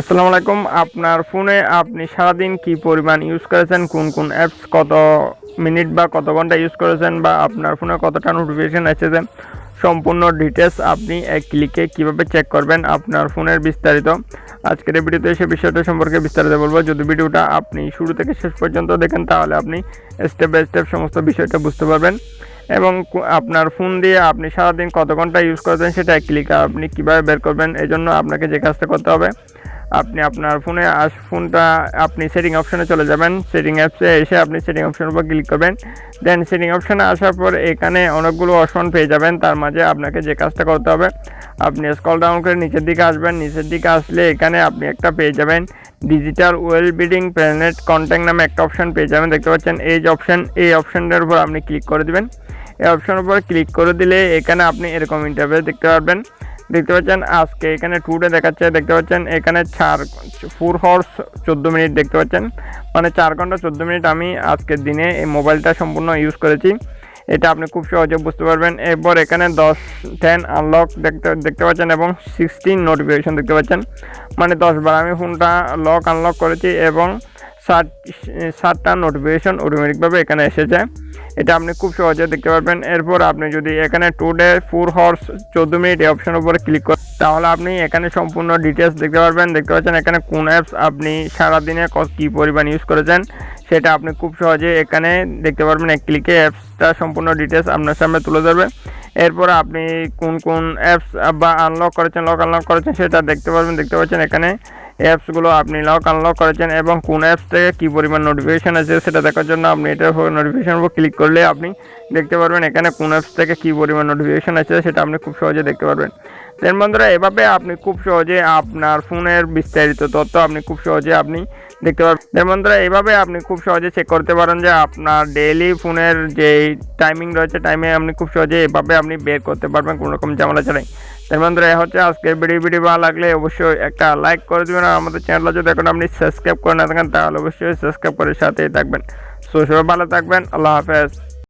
আসসালামু আলাইকুম। আপনার ফোনে আপনি সারাদিন কি পরিমাণ ইউজ করেছেন? কোন কোন অ্যাপস কত মিনিট বা কত ঘণ্টা ইউজ করেছেন? বা আপনার ফোনে কতটা নোটিফিকেশন এসেছে? সম্পূর্ণ ডিটেলস আপনি এক ক্লিকে কীভাবে চেক করবেন? আপনার ফোনের বিস্তারিত। আজকের এই ভিডিওতে সে বিষয়টা সম্পর্কে বিস্তারিত বলব। যদি ভিডিওটা আপনি শুরু থেকে শেষ পর্যন্ত দেখেন, তাহলে আপনি স্টেপ বাই স্টেপ সমস্ত বিষয়টা বুঝতে পারবেন। এবং আপনার ফোন দিয়ে আপনি সারাদিন কত ঘণ্টা ইউজ করেছেন, সেটা এক ক্লিকে আপনি কীভাবে বের করবেন? এই জন্য আপনাকে যে কাজটা করতে হবে আপনি আপনার ফোনে আস, ফোনটা আপনি সেটিং অপশানে চলে যাবেন। সেটিং অ্যাপসে এসে আপনি সেটিং অপশানের উপর ক্লিক করবেন। দেন সেটিং অপশানে আসার পর এখানে অনেকগুলো অপশন পেয়ে যাবেন। তার মাঝে আপনাকে যে কাজটা করতে হবে, আপনি স্কল ডাউন করে নিচের দিকে আসবেন। নিচের দিকে আসলে এখানে আপনি একটা পেয়ে যাবেন। Digital well bidding planet contact নামে একটা অপশন পেয়ে যাবেন। দেখতে পাচ্ছেন এই যে অপশন এই অপশানটার উপর আপনি ক্লিক করে দেবেন। এই অপশানের উপর ক্লিক করে দিলে এখানে আপনি এরকম ইন্টারভিউ দেখতে পারবেন। দেখতে পাচ্ছেন, আজকে এখানে টুডে দেখাচ্ছে, দেখতে পাচ্ছেন, এখানে চার ফোর হর্স চোদ্দ মিনিট দেখতে পাচ্ছেন। মানে চার ঘণ্টা চোদ্দ মিনিট আমি আজকের দিনে এই মোবাইলটা সম্পূর্ণ ইউজ করেছি। এটা আপনি খুব সহজে বুঝতে পারবেন। এরপর এখানে দশ টেন আনলক দেখতে দেখতে পাচ্ছেন এবং সিক্সটিন নোটিফিকেশন দেখতে পাচ্ছেন। মানে দশ বার আমি ফোনটা লক আনলক করেছি এবং ষাট, ষাটটা নোটিফিকেশন অটোমেটিকভাবে এখানে এসেছে। এটা আপনি খুব সহজে দেখতে পারবেন। এরপর আপনি যদি এখানে টু ডে ফোর হর্স চোদ্দ মিনিট এই অপশনের উপরে ক্লিক করেন, তাহলে আপনি এখানে সম্পূর্ণ ডিটেলস দেখতে পারবেন। দেখতে পাচ্ছেন এখানে কোন অ্যাপস আপনি সারাদিনে কী পরিমাণ ইউজ করেছেন, সেটা আপনি খুব সহজে এখানে দেখতে পারবেন। এক ক্লিকে অ্যাপসটা সম্পূর্ণ ডিটেলস আপনার সামনে তুলে ধরবে। এরপর আপনি কোন কোন অ্যাপস বা আনলক করেছেন লক আনলক করেছেন, সেটা দেখতে পারবেন। দেখতে পাচ্ছেন এখানে অ্যাপসগুলো আপনি লক আনলক করেছেন এবং কোন অ্যাপস থেকে কী পরিমাণ নোটিফিকেশন আছে সেটা দেখার জন্য আপনি এটার নোটিফিকেশন উপর ক্লিক করলে আপনি দেখতে পারবেন এখানে কোন অ্যাপস থেকে কী পরিমাণ নোটিফিকেশন আছে সেটা আপনি খুব সহজে দেখতে পারবেন। দেন বন্ধুরা, এভাবে আপনি খুব সহজে আপনার ফোনের বিস্তারিত তথ্য আপনি খুব সহজে আপনি দেখতে পারবেন। দেন বন্ধুরা, এভাবে আপনি খুব সহজে চেক করতে পারেন যে আপনার ডেইলি ফোনের যে টাইমিং রয়েছে টাইমে আপনি খুব সহজে এভাবে আপনি বের করতে পারবেন, কোনো রকম ঝামেলা ছাড়াই। বন্ধুরা এ হচ্ছে আজকের ভিডিও ভিডিও ভালো লাগলে অবশ্যই একটা লাইক করে দেবেন আর আমাদের চ্যানেলটা যদি এখন আপনি সাবস্ক্রাইব করে না থাকেন, তাহলে অবশ্যই সাবস্ক্রাইব করে সাথেই থাকবেন। সো ভালো থাকবেন। আল্লাহ হাফেজ।